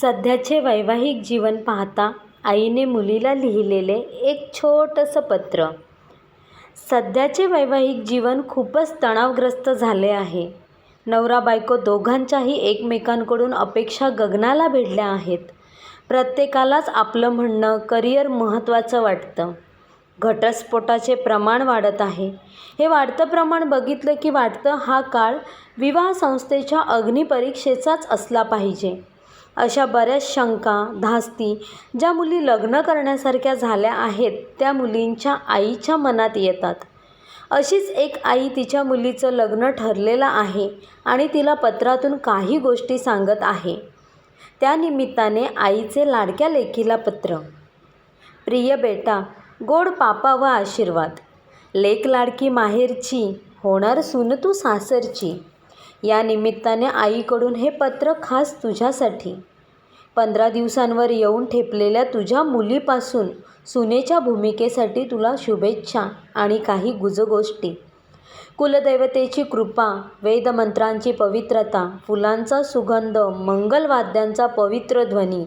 सध्याचे वैवाहिक जीवन पाहता आईने मुलीला लिहिलेले एक छोटंसं पत्र. सध्याचे वैवाहिक जीवन खूपच तणावग्रस्त झाले आहे. नवरा बायको दोघांच्याही एकमेकांकडून अपेक्षा गगनाला भिडल्या आहेत. प्रत्येकालाच आपलं म्हणणं करिअर महत्त्वाचं वाटतं. घटस्फोटाचे प्रमाण वाढत आहे. हे वाढतं प्रमाण बघितलं की वाटतं हा काळ विवाह संस्थेच्या अग्निपरीक्षेचाच असला पाहिजे. अशा बऱ्याच शंका धास्ती ज्या मुली लग्न करण्यासारख्या झाल्या आहेत त्या मुलींच्या आईच्या मनात येतात. अशीच एक आई तिच्या मुलीचं लग्न ठरलेलं आहे आणि तिला पत्रातून काही गोष्टी सांगत आहे. त्यानिमित्ताने आईचे लाडक्या लेकीला पत्र. प्रिय बेटा गोड पापा व आशीर्वाद. लेक लाडकी माहेरची होणार सून तू सासरची. या निमित्ताने आईकडून हे पत्र खास तुझ्यासाठी. पंधरा दिवसांवर येऊन ठेपलेल्या तुझ्या मुलीपासून सुनेच्या भूमिकेसाठी तुला शुभेच्छा आणि काही गुजगोष्टी. कुलदैवतेची कृपा वेदमंत्रांची पवित्रता फुलांचा सुगंध मंगलवाद्यांचा पवित्र ध्वनी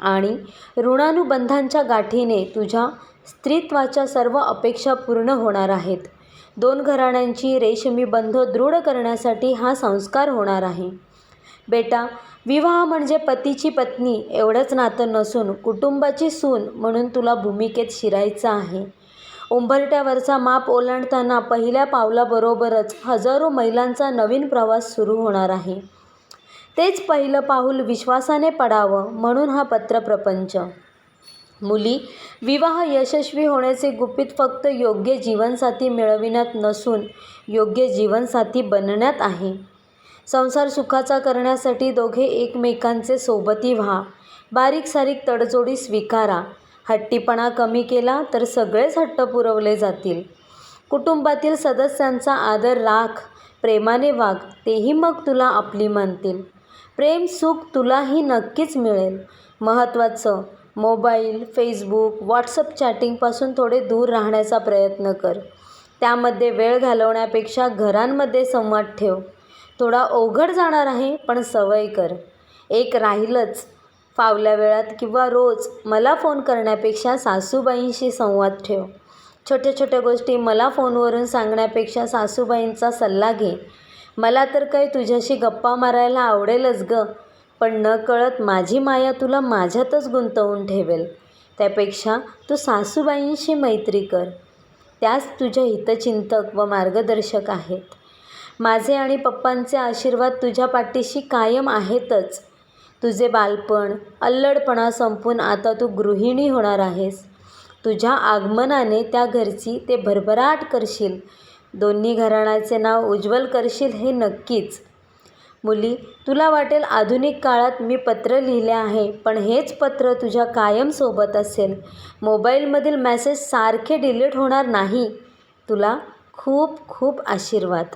आणि ऋणानुबंधांच्या गाठीने तुझ्या स्त्रीत्वाच्या सर्व अपेक्षा पूर्ण होणार आहेत. दोन घराण्यांची रेशमी बंध दृढ करण्यासाठी हा संस्कार होणार आहे. बेटा विवाह म्हणजे पतीची पत्नी एवढंच नातं नसून कुटुंबाची सून म्हणून तुला भूमिकेत शिरायचं आहे. उंबरट्यावरचा माप ओलांडताना पहिल्या पावलाबरोबरच हजारो महिलांचा नवीन प्रवास सुरू होणार आहे. तेच पहिलं पाऊल विश्वासाने पडावं म्हणून हा पत्रप्रपंच मुली विवाह यशस्वी होण्याचे गुपित फक्त योग्य जीवनसाथी मिळविण्यात नसून योग्य जीवनसाथी बनण्यात आहे. संसार सुखाचा करण्यासाठी दोघे एकमेकांचे सोबती व्हा. बारीक सारीक तडजोडी स्वीकारा. हट्टीपणा कमी केला तर सगळेच हट्ट पुरवले जातील. कुटुंबातील सदस्यांचा आदर राख प्रेमाने वाग तेही मग तुला आपली मानतील. प्रेम सुख तुलाही नक्कीच मिळेल. महत्त्वाचं मोबाईल फेसबुक व्हॉट्सअप चॅटिंगपासून थोडे दूर राहण्याचा प्रयत्न कर. त्यामध्ये वेळ घालवण्यापेक्षा घरांमध्ये संवाद ठेव. थोडा अवघड जाणार आहे पण सवय कर. एक राहीलच. फावल्या वेळात किंवा रोज मला फोन करण्यापेक्षा सासूबाईंशी संवाद ठेव. छोट्या छोट्या गोष्टी मला फोनवरून सांगण्यापेक्षा सासूबाईंचा सल्ला घे. मला तर काही तुझ्याशी गप्पा मारायला आवडेलच गं. पण न कळत माझी माया तुला माझ्यातच गुंतवून ठेवेल. त्यापेक्षा तू सासूबाईंशी मैत्री कर. त्याच तुझ्या हितचिंतक व मार्गदर्शक आहेत. माझे आणि पप्पांचे आशीर्वाद तुझ्या पाठीशी कायम आहेतच. तुझे बालपण अल्लडपणा संपून आता तू गृहिणी होणार आहेस. तुझ्या आगमनाने त्या घरची ते भरभराट करशील. दोन्ही घराण्याचे नाव उज्ज्वल करशील हे नक्कीच. मुली तुला वाटेल आधुनिक काळात मी पत्र लिहिले आहे पण हेच पत्र तुझ्या कायम सोबत असेल. मोबाईलमधील मॅसेज सारखे डिलीट होणार नाही. तुला खूप खूप आशीर्वाद.